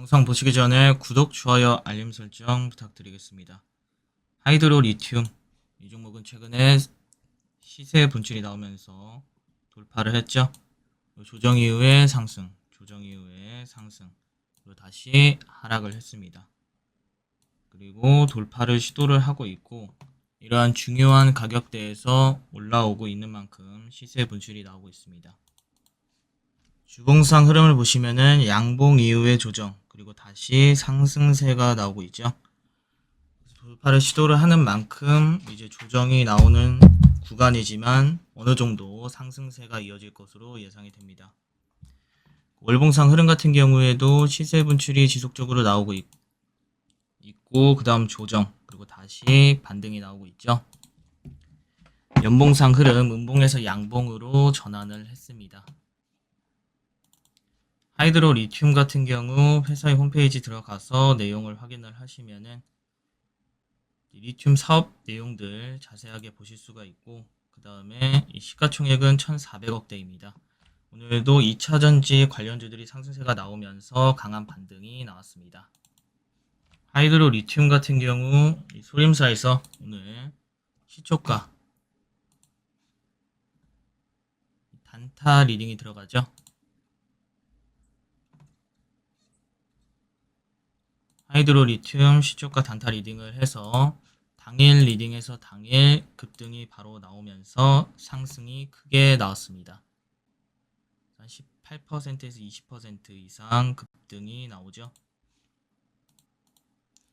영상 보시기 전에 구독, 좋아요, 알림 설정 부탁드리겠습니다. 하이드로 리튬 이 종목은 최근에 시세 분출이 나오면서 돌파를 했죠. 조정 이후에 상승, 조정 이후에 상승, 그리고 다시 하락을 했습니다. 그리고 돌파를 시도를 하고 있고 이러한 중요한 가격대에서 올라오고 있는 만큼 시세 분출이 나오고 있습니다. 주봉상 흐름을 보시면은 양봉 이후의 조정 그리고 다시 상승세가 나오고 있죠. 돌파를 시도를 하는 만큼 이제 조정이 나오는 구간이지만 어느 정도 상승세가 이어질 것으로 예상이 됩니다. 월봉상 흐름 같은 경우에도 시세 분출이 지속적으로 나오고 있, 있고 그 다음 조정 그리고 다시 반등이 나오고 있죠. 연봉상 흐름 음봉에서 양봉으로 전환을 했습니다. 하이드로 리튬 같은 경우 회사의 홈페이지 들어가서 내용을 확인을 하시면은 리튬 사업 내용들 자세하게 보실 수가 있고 그 다음에 이 시가총액은 1,400억대입니다. 오늘도 2차 전지 관련주들이 상승세가 나오면서 강한 반등이 나왔습니다. 하이드로 리튬 같은 경우 이 소림사에서 오늘 시초가 단타 리딩이 들어가죠. 하이드로 리튬 시초가 단타 리딩을 해서 당일 리딩에서 당일 급등이 바로 나오면서 상승이 크게 나왔습니다. 한 18%에서 20% 이상 급등이 나오죠.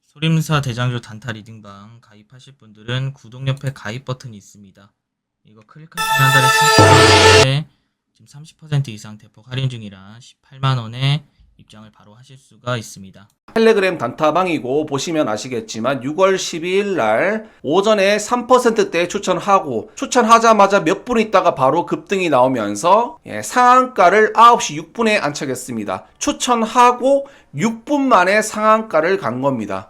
소림사 대장주 단타 리딩방 가입하실 분들은 구독 옆에 가입 버튼이 있습니다. 이거 클릭하시면 한 달에 30%에 지금 30% 이상 대폭 할인 중이라 18만 원에 입장을 바로 하실 수가 있습니다. 텔레그램 단타방이고 보시면 아시겠지만 6월 12일 날 오전에 3%대 추천하고 추천하자마자 몇 분 있다가 바로 급등이 나오면서 예, 상한가를 9시 6분에 안착했습니다. 추천하고 6분 만에 상한가를 간 겁니다.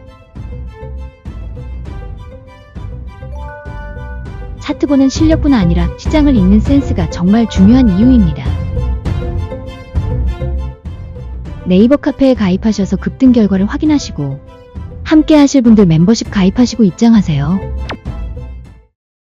차트 보는 실력뿐 아니라 시장을 읽는 센스가 정말 중요한 이유입니다. 네이버 카페에 가입하셔서 급등 결과를 확인하시고 함께 하실 분들 멤버십 가입하시고 입장하세요.